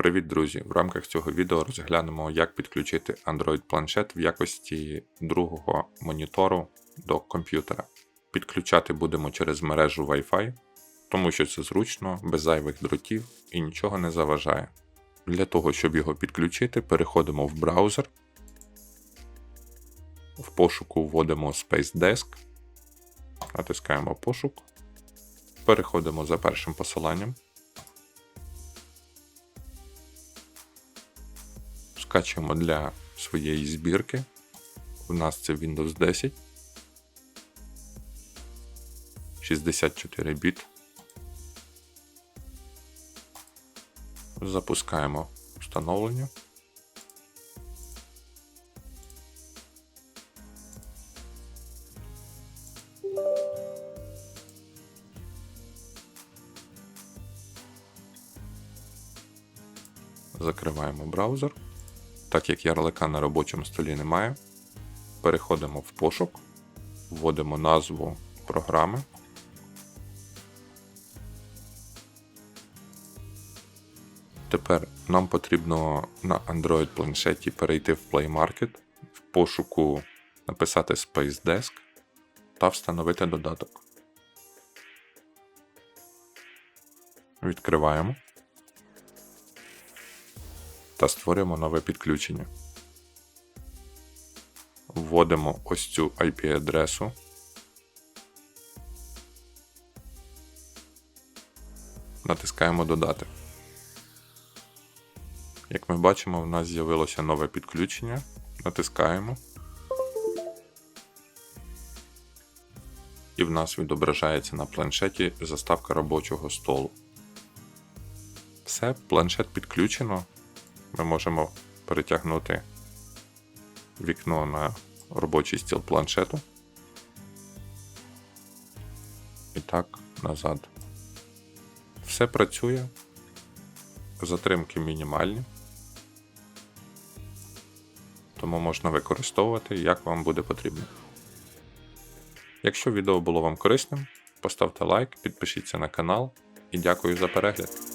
Привіт, друзі! В рамках цього відео розглянемо, як підключити Android планшет в якості другого монітору до комп'ютера. Підключати будемо через мережу Wi-Fi, тому що це зручно, без зайвих дротів і нічого не заважає. Для того, щоб його підключити, переходимо в браузер. В пошуку вводимо Space Desk, натискаємо пошук, переходимо за першим посиланням. Скачуємо для своєї збірки. У нас це Windows 10. 64 біт. Запускаємо встановлення. Закриваємо браузер. Так як ярлика на робочому столі немає, переходимо в пошук, вводимо назву програми. Тепер нам потрібно на Android планшеті перейти в Play Market, в пошуку написати Space Desk та встановити додаток. Відкриваємо та створюємо нове підключення. Вводимо ось цю IP-адресу. Натискаємо Додати. Як ми бачимо, в нас з'явилося нове підключення. Натискаємо. І в нас відображається на планшеті заставка робочого столу. Все, планшет підключено ми можемо перетягнути вікно на робочий стіл планшету. І так назад. Все працює, затримки мінімальні, тому можна використовувати, як вам буде потрібно. Якщо відео було вам корисним, поставте лайк, підпишіться на канал і дякую за перегляд.